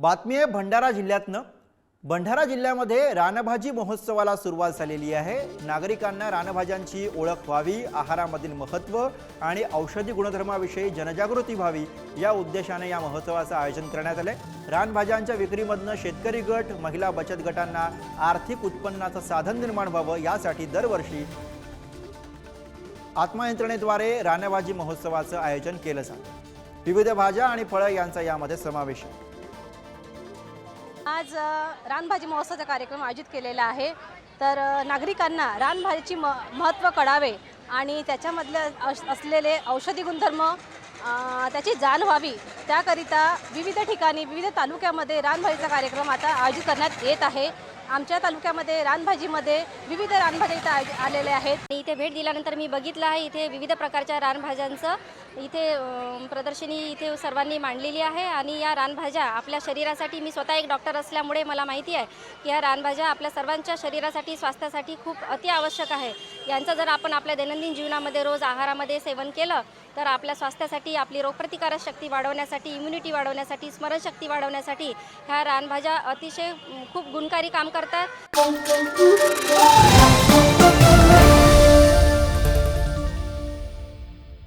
बातमी आहे भंडारा जिल्ह्यातनं. भंडारा जिल्ह्यामध्ये रानभाजी महोत्सवाला सुरुवात झालेली आहे. नागरिकांना रानभाज्यांची ओळख व्हावी आहारामधील महत्त्व आणि औषधी गुणधर्माविषयी जनजागृती व्हावी या उद्देशाने या महोत्सवाचं आयोजन करण्यात आलं आहे रानभाज्यांच्या विक्रीमधनं शेतकरी गट महिला बचत गटांना आर्थिक उत्पन्नाचं साधन निर्माण व्हावं यासाठी दरवर्षी आत्मयंत्रणेद्वारे रानभाजी महोत्सवाचं आयोजन केलं जातं. विविध भाज्या आणि फळं यांचा यामध्ये समावेश आहे. आज रानभाजी महोत्सवाचा कार्यक्रम आयोजित केलेला आहे. तर नागरिकांना रानभाजीची म महत्त्व कळावे आणि त्याच्यामधले असलेले औषधी गुणधर्म त्याची जाण व्हावी त्याकरिता विविध ठिकाणी विविध तालुक्यामध्ये रानभाजीचा कार्यक्रम आता आयोजित करण्यात येत आहे. आमच्या तालुक्यामध्ये रानभाजीमध्ये विविध रानभाज्या इथं आयोजि- आलेल्या आहेत. इथे भेट दिल्यानंतर मी बघितलं आहे इथे विविध प्रकारच्या रानभाज्यांचं इथे अं, प्रदर्शनी इथे सर्वांनी मांडलेली आहे आणि या रानभाज्या आपल्या शरीरासाठी मी स्वतः एक डॉक्टर असल्यामुळे मला माहिती आहे की या रानभाज्या आपल्या सर्वांच्या शरीरासाठी स्वास्थ्यासाठी खूप अति आवश्यक आहे. यांचं जर आपण आपल्या दैनंदिन जीवनामध्ये रोज आहारामध्ये सेवन केलं तर आपल्या स्वास्थ्यासाठी आपली रोगप्रतिकारक शक्ती वाढवण्यासाठी इम्युनिटी वाढवण्यासाठी स्मरणशक्ती वाढवण्यासाठी ह्या रानभाज्या अतिशय खूप गुणकारी काम करतात.